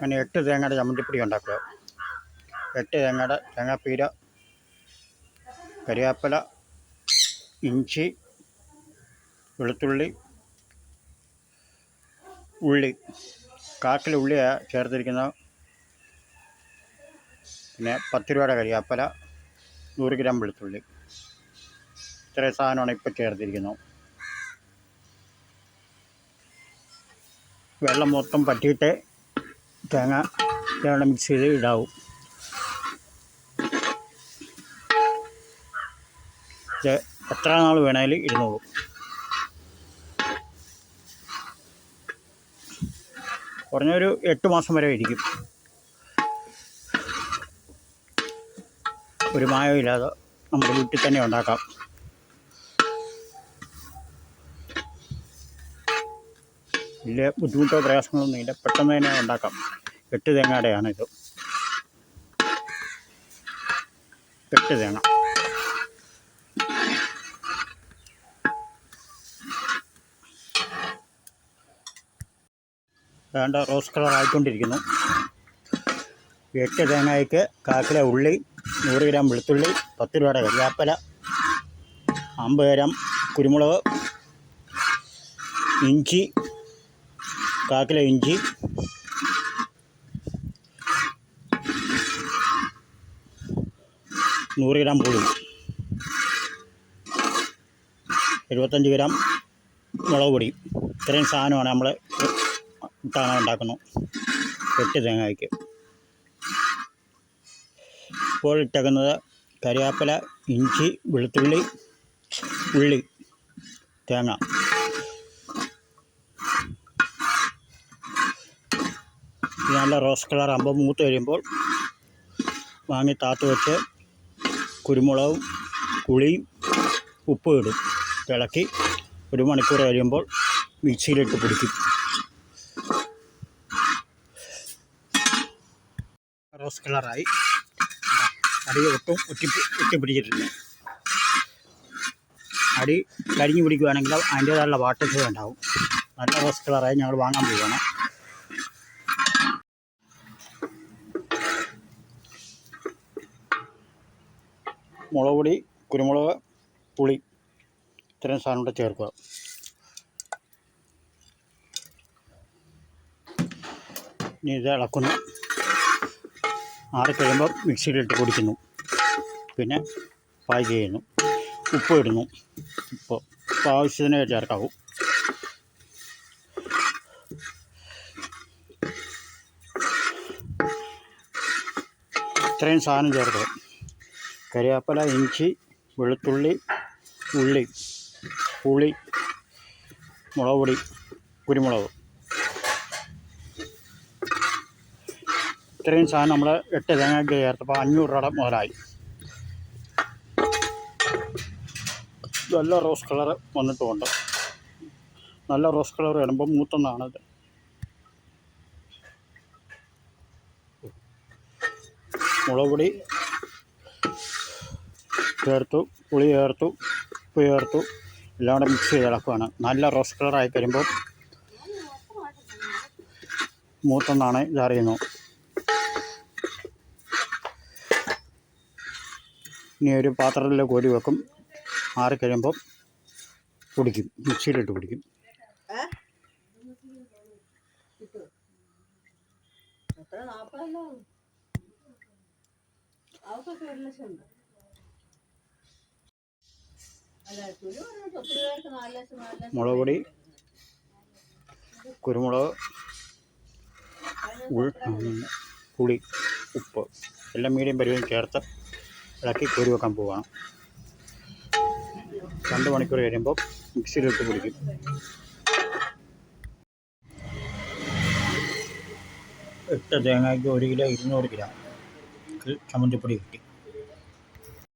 അങ്ങനെ എട്ട് തേങ്ങയുടെ ചമ്മന്തിപ്പൊടി ഉണ്ടാക്കുക. എട്ട് തേങ്ങയുടെ തേങ്ങാപ്പീര കരിവേപ്പില ഇഞ്ചി വെളുത്തുള്ളി ഉള്ളി. കാക്കിൽ ഉള്ളിയാണ് ചേർത്തിരിക്കുന്നത് പിന്നെ പത്ത് രൂപയുടെ കരിയാപ്പല നൂറ് ഗ്രാം വെളുത്തുള്ളി. ഇത്രയും സാധനമാണ് ഇപ്പോൾ ചേർത്തിരിക്കുന്നത്. വെള്ളം മൊത്തം പറ്റിയിട്ട് തേങ്ങ തേങ്ങ മിക്സ് ചെയ്ത് ഇടാവും. ഇത് എത്ര നാൾ വേണേലും ഇരുന്നോളും. കുറഞ്ഞൊരു എട്ട് മാസം വരെ ഇരിക്കും. ഒരു മായവും ഇല്ലാതെ നമ്മുടെ വീട്ടിൽ തന്നെ ഉണ്ടാക്കാം. വലിയ ബുദ്ധിമുട്ടോ പ്രയാസങ്ങളൊന്നും ഇല്ല. പെട്ടെന്ന് തന്നെ ഉണ്ടാക്കാം. എട്ട് തേങ്ങയുടെയാണ് ഇത് എട്ട് തേങ്ങ. വേണ്ട റോസ് കളർ ആയിക്കൊണ്ടിരിക്കുന്നു. എട്ട് തേങ്ങയ്ക്ക് കാക്കിലെ ഉള്ളി നൂറ് ഗ്രാം വെളുത്തുള്ളി പത്ത് രൂപയുടെ കരിയാപ്പല അമ്പത് ഗ്രാം കുരുമുളക് ഇഞ്ചി കാക്കില ഇഞ്ചി. നൂറ് ഗ്രാം പുളി. എഴുപത്തഞ്ച് ഗ്രാം മുളക് പൊടി. ഇത്രയും സാധനമാണ് നമ്മൾ ഇട്ടാണ് ഉണ്ടാക്കുന്നത്. എട്ട് തേങ്ങയ്ക്ക്. ഇപ്പോൾ ഇട്ടേക്കുന്നത് കരിയാപ്പില ഇഞ്ചി വെളുത്തുള്ളി ഉള്ളി തേങ്ങ. നല്ല റോസ് കളർ ആകുമ്പോൾ മൂത്ത് കഴിയുമ്പോൾ വാങ്ങി താത്ത് വെച്ച് കുരുമുളകും പുളിയും ഉപ്പും ഇടും. ഇളക്കി ഒരു മണിക്കൂർ കഴിയുമ്പോൾ മിക്സിയിലിട്ട് പിടിക്കും. റോസ് കളറായി. അടി ഒട്ടും ഒറ്റി പിടിച്ചിട്ടില്ല. അടി കരിഞ്ഞു പിടിക്കുകയാണെങ്കിൽ അതിന്റേതായുള്ള വാട്ടസ് ഉണ്ടാവും. നല്ല റോസ് കളറായി ഞങ്ങൾ വാങ്ങാൻ പോവുകയാണ്. മുളക് പൊടി കുരുമുളക് പുളി ഇത്രയും സാധനം കൂടെ ചേർക്കുക. ഇനി ഇത് ഇളക്കുന്നു. ആറി കഴിയുമ്പോൾ മിക്സിയിലിട്ട് പൊടിക്കുന്നു. പിന്നെ പായ് ചെയ്യുന്നു. ഉപ്പ് ഇടുന്നു. ഉപ്പ് ഉപ്പ് ആവശ്യത്തിന് ചേർക്കാവൂ. ഇത്രയും സാധനം ചേർക്കുക. കരിയാപ്പല ഇഞ്ചി വെളുത്തുള്ളി ഉള്ളി പുളി മുളക് പൊടി കുരുമുളക്. ഇത്രയും സാധനം നമ്മൾ എട്ട് തേങ്ങയ്ക്ക് ചേർത്തപ്പോൾ അഞ്ഞൂറ് രൂപ മുതലായി. നല്ല റോസ് കളർ വന്നിട്ടുമുണ്ട് നല്ല റോസ് കളർ ഇടുമ്പോൾ മൂത്തൊന്നാണിത് മുളക് പൊടി ചേർത്തു പുളി ചേർത്തു ഉപ്പ് ചേർത്തു എല്ലാം കൂടെ മിക്സ് ചെയ്ത് ഇളക്കുകയാണ് നല്ല റോസ് കളറായി കഴിയുമ്പോൾ മൂത്തൊന്നാണ് ഇതറിയുന്നു ഇനി ഒരു പാത്രത്തിൽ കോരി വെക്കും. ആറിക്കഴിയുമ്പോൾ കുടിക്കും മിക്സിയിലിട്ട് കുടിക്കും ലക്ഷം ഉണ്ട്? മുളക് പൊടി കുരുമുളക് പുളി ഉപ്പ് എല്ലാം മീഡിയം പരിവും ചേർത്ത് ഇളക്കി കോരി വെക്കാൻ പോവുകയാണ് രണ്ട് മണിക്കൂർ കഴിയുമ്പോൾ മിക്സിയിലിട്ട് പൊടിക്കും. എട്ട് തേങ്ങയ്ക്ക് ഒരു കിലോ ഇരുന്നൂറ് ഗ്രാം ചമ്മന്തിപ്പൊടി കിട്ടി.